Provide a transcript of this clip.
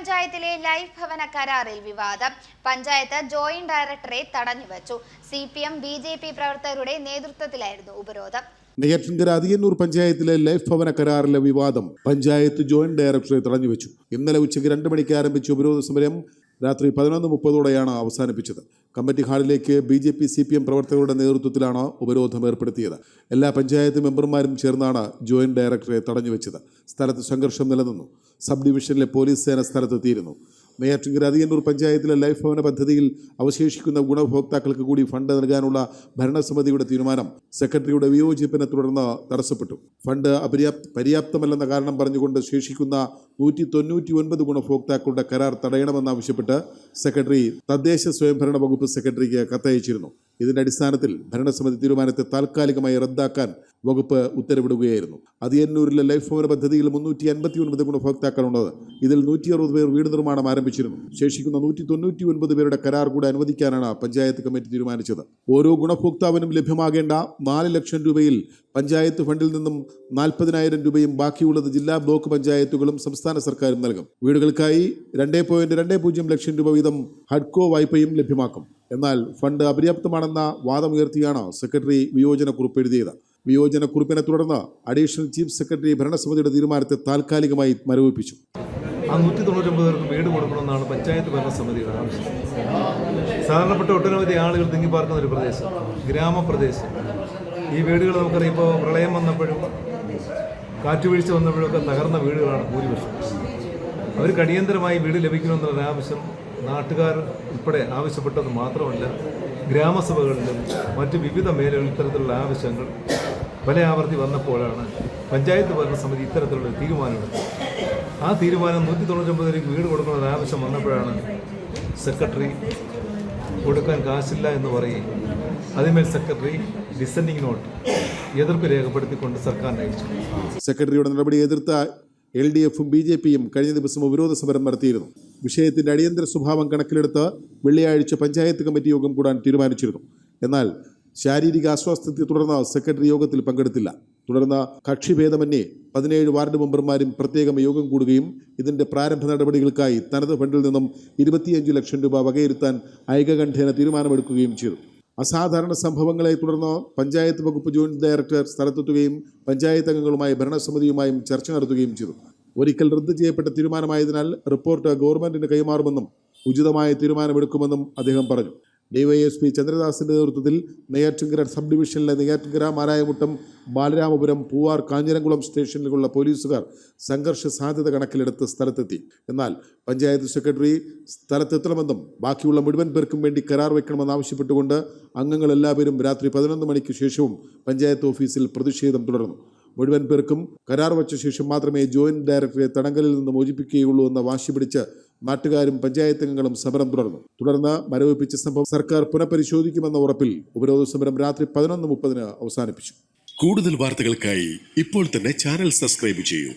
പഞ്ചായത്തിലെ ലൈഫ് ഭവന കരാറിൽ വിവാദം. പഞ്ചായത്ത് ജോയിന്റ് ഡയറക്ടറെ തടഞ്ഞുവച്ചു C P M B J P പ്രവർത്തകരുടെ നേതൃത്വത്തിലായിരുന്നു ഉപരോധം. നെയ്യാറ്റിൻകര അതിയന്നൂർ പഞ്ചായത്തിലെ ലൈഫ് ഭവന കരാറിലെ വിവാദം പഞ്ചായത്ത് ജോയിന്റ് ഡയറക്ടറെ തടഞ്ഞു വെച്ചു. ഇന്നലെ ഉച്ചയ്ക്ക് രണ്ട് മണിക്ക് ആരംഭിച്ച ഉപരോധ സമരം രാത്രി പതിനൊന്ന് മുപ്പതോടെയാണ് അവസാനിപ്പിച്ചത്. കമ്മിറ്റി ഹാളിലേക്ക് B J P C P M പ്രവർത്തകരുടെ നേതൃത്വത്തിലാണ് ഉപരോധം ഏർപ്പെടുത്തിയത്. എല്ലാ പഞ്ചായത്ത് മെമ്പർമാരും ചേർന്നാണ് ജോയിന്റ് ഡയറക്ടറെ തടഞ്ഞുവെച്ചത്. സ്ഥലത്ത് സംഘർഷം നിലനിന്നു. സബ് ഡിവിഷനിലെ പോലീസ് സേന സ്ഥലത്തെത്തിയിരുന്നു. നെയ്യാറ്റിൻകര അതിയന്നൂർ പഞ്ചായത്തിലെ ലൈഫ് ഭവന പദ്ധതിയിൽ അവശേഷിക്കുന്ന ഗുണഭോക്താക്കൾക്ക് കൂടി ഫണ്ട് നൽകാനുള്ള ഭരണസമിതിയുടെ തീരുമാനം സെക്രട്ടറിയുടെ വിയോജിപ്പിനെ തുടർന്ന് തടസ്സപ്പെട്ടു. ഫണ്ട് അപര്യാപ്ത പര്യാപ്തമല്ലെന്ന കാരണം പറഞ്ഞുകൊണ്ട് ശേഷിക്കുന്ന നൂറ്റി തൊണ്ണൂറ്റി ഒൻപത് ഗുണഭോക്താക്കളുടെ കരാർ തടയണമെന്നാവശ്യപ്പെട്ട് സെക്രട്ടറി തദ്ദേശ സ്വയംഭരണ വകുപ്പ് സെക്രട്ടറിക്ക് കത്തയച്ചിരുന്നു. ഇതിന്റെ അടിസ്ഥാനത്തിൽ ഭരണസമിതി തീരുമാനത്തെ താൽക്കാലികമായി റദ്ദാക്കാൻ വകുപ്പ് ഉത്തരവിടുകയായിരുന്നു. അതിയന്നൂരിലെ ലൈഫ് ഭവന പദ്ധതിയിൽ മുന്നൂറ്റി അൻപത്തി ഒൻപത് ഗുണഭോക്താക്കളുള്ളത്. ഇതിൽ നൂറ്റി അറുപത് പേർ വീട് നിർമ്മാണം ആരംഭിച്ചിരുന്നു. ശേഷിക്കുന്ന നൂറ്റി തൊണ്ണൂറ്റി ഒൻപത് പേരുടെ കരാർ കൂടെ അനുവദിക്കാനാണ് പഞ്ചായത്ത് കമ്മിറ്റി തീരുമാനിച്ചത്. ഓരോ ഗുണഭോക്താവിനും ലഭ്യമാകേണ്ട നാല് ലക്ഷം രൂപയിൽ പഞ്ചായത്ത് ഫണ്ടിൽ നിന്നും നാൽപ്പതിനായിരം രൂപയും ബാക്കിയുള്ളത് ജില്ലാ ബ്ലോക്ക് പഞ്ചായത്തുകളും സംസ്ഥാന സർക്കാരും നൽകും. വീടുകൾക്കായി രണ്ടേ ലക്ഷം രൂപ വീതം ഹഡ്കോ വായ്പയും ലഭ്യമാക്കും. എന്നാൽ ഫണ്ട് അപര്യാപ്തമാണെന്ന വാദമുയർത്തിയാണ് സെക്രട്ടറി വിയോജനക്കുറിപ്പ് എഴുതിയത്. വിയോജനക്കുറിപ്പിനെ തുടർന്ന് അഡീഷണൽ ചീഫ് സെക്രട്ടറി ഭരണസമിതിയുടെ തീരുമാനത്തെ താൽക്കാലികമായി മരവിപ്പിച്ചു. ആ നൂറ്റി തൊണ്ണൂറ്റൊമ്പത് പേർക്ക് വീട് കൊടുക്കണമെന്നാണ് പഞ്ചായത്ത് ഭരണസമിതിയുടെ ആവശ്യം. സാധാരണപ്പെട്ട ഒട്ടനവധി ആളുകൾ തിങ്ങിപ്പാർക്കുന്ന ഒരു പ്രദേശം ഗ്രാമപ്രദേശം. ഈ വീടുകൾ നമുക്കറിയാം ഇപ്പോൾ പ്രളയം വന്നപ്പോഴും കാറ്റുവീഴ്ച വന്നപ്പോഴൊക്കെ തകർന്ന വീടുകളാണ് ഭൂരിപക്ഷം. അവർക്ക് അടിയന്തരമായി വീട് ലഭിക്കണമെന്നുള്ള ആവശ്യം നാട്ടുകാർ ഉൾപ്പെടെ ആവശ്യപ്പെട്ടത് മാത്രമല്ല ഗ്രാമസഭകളിലും മറ്റ് വിവിധ മേഖലകളിൽ ഇത്തരത്തിലുള്ള ആവശ്യങ്ങൾ ആവർത്തി വന്നപ്പോഴാണ് പഞ്ചായത്ത് ഭരണസമിതി ഇത്തരത്തിലുള്ള തീരുമാനമെടുത്തത്. ആ തീരുമാനം നൂറ്റി തൊണ്ണൂറ്റൊമ്പതിലേക്ക് വീട് കൊടുക്കണമെന്ന ആവശ്യം വന്നപ്പോഴാണ് സെക്രട്ടറി കൊടുക്കാൻ കാശില്ല എന്ന് പറയും അതിന്മേൽ സെക്രട്ടറി ഡിസെൻഡിങ് നോട്ട് എതിർപ്പ് രേഖപ്പെടുത്തിക്കൊണ്ട് സർക്കാരിന് അയച്ചു. സെക്രട്ടറിയുടെ നടപടി എതിർത്ത എൽ ഡി എഫും ബി ജെ പിയും കഴിഞ്ഞ ദിവസം ഉപരോധ സമരം നടത്തിയിരുന്നു. വിഷയത്തിന്റെ അടിയന്തര സ്വഭാവം കണക്കിലെടുത്ത് വെള്ളിയാഴ്ച പഞ്ചായത്ത് കമ്മിറ്റി യോഗം കൂടാൻ തീരുമാനിച്ചിരുന്നു. എന്നാൽ ശാരീരിക അസ്വാസ്ഥ്യത്തെ തുടർന്ന് സെക്രട്ടറി യോഗത്തിൽ പങ്കെടുത്തില്ല. തുടർന്ന് കക്ഷിഭേദമന്യേ പതിനേഴ് വാർഡ് മെമ്പർമാരും പ്രത്യേകം യോഗം കൂടുകയും ഇതിന്റെ പ്രാരംഭ നടപടികൾക്കായി തനത് ഫണ്ടിൽ നിന്നും ഇരുപത്തിയഞ്ച് ലക്ഷം രൂപ വകയിരുത്താൻ ഐകകണ്ഠേന തീരുമാനമെടുക്കുകയും ചെയ്തു. അസാധാരണ സംഭവങ്ങളെ തുടർന്ന് പഞ്ചായത്ത് വകുപ്പ് ജോയിന്റ് ഡയറക്ടർ സ്ഥലത്തെത്തുകയും പഞ്ചായത്ത് അംഗങ്ങളുമായി ഭരണസമിതിയുമായും ചർച്ച നടത്തുകയും ചെയ്തു. ഒരിക്കൽ റദ്ദ് ചെയ്യപ്പെട്ട തീരുമാനമായതിനാൽ റിപ്പോർട്ട് ഗവൺമെന്റിന് കൈമാറുമെന്നും ഉചിതമായ തീരുമാനമെടുക്കുമെന്നും അദ്ദേഹം പറഞ്ഞു. ഡിവൈഎസ്പി ചന്ദ്രദാസിന്റെ നേതൃത്വത്തിൽ നെയ്യാറ്റിൻകര സബ് ഡിവിഷനിലെ നെയ്യാറ്റിൻകര മാരായമുട്ടം ബാലരാമപുരം പൂവാർ കാഞ്ഞിരംകുളം സ്റ്റേഷനിലുള്ള പോലീസുകാർ സംഘർഷ സാധ്യത കണക്കിലെടുത്ത് സ്ഥലത്തെത്തി. എന്നാൽ പഞ്ചായത്ത് സെക്രട്ടറി സ്ഥലത്തെത്തണമെന്നും ബാക്കിയുള്ള മുഴുവൻ പേർക്കും വേണ്ടി കരാർ വെക്കണമെന്ന് ആവശ്യപ്പെട്ടുകൊണ്ട് അംഗങ്ങൾ എല്ലാവരും രാത്രി പതിനൊന്ന് മണിക്ക് ശേഷവും പഞ്ചായത്ത് ഓഫീസിൽ പ്രതിഷേധം തുടർന്നു. മുഴുവൻ പേർക്കും കരാർ വച്ച ശേഷം മാത്രമേ ജോയിന്റ് ഡയറക്ടറെ തടങ്കലിൽ നിന്ന് മോചിപ്പിക്കുകയുള്ളൂ എന്ന വാശി പിടിച്ച് നാട്ടുകാരും പഞ്ചായത്ത് അംഗങ്ങളും സമരം തുടർന്നു. തുടർന്ന് മരവിപ്പിച്ച സംഭവം സർക്കാർ പുനഃപരിശോധിക്കുമെന്ന ഉറപ്പിൽ ഉപരോധ സമരം രാത്രി പതിനൊന്ന് മുപ്പതിന് അവസാനിപ്പിച്ചു. കൂടുതൽ വാർത്തകൾക്കായി ഇപ്പോൾ തന്നെ ചാനൽ സബ്സ്ക്രൈബ് ചെയ്യൂ.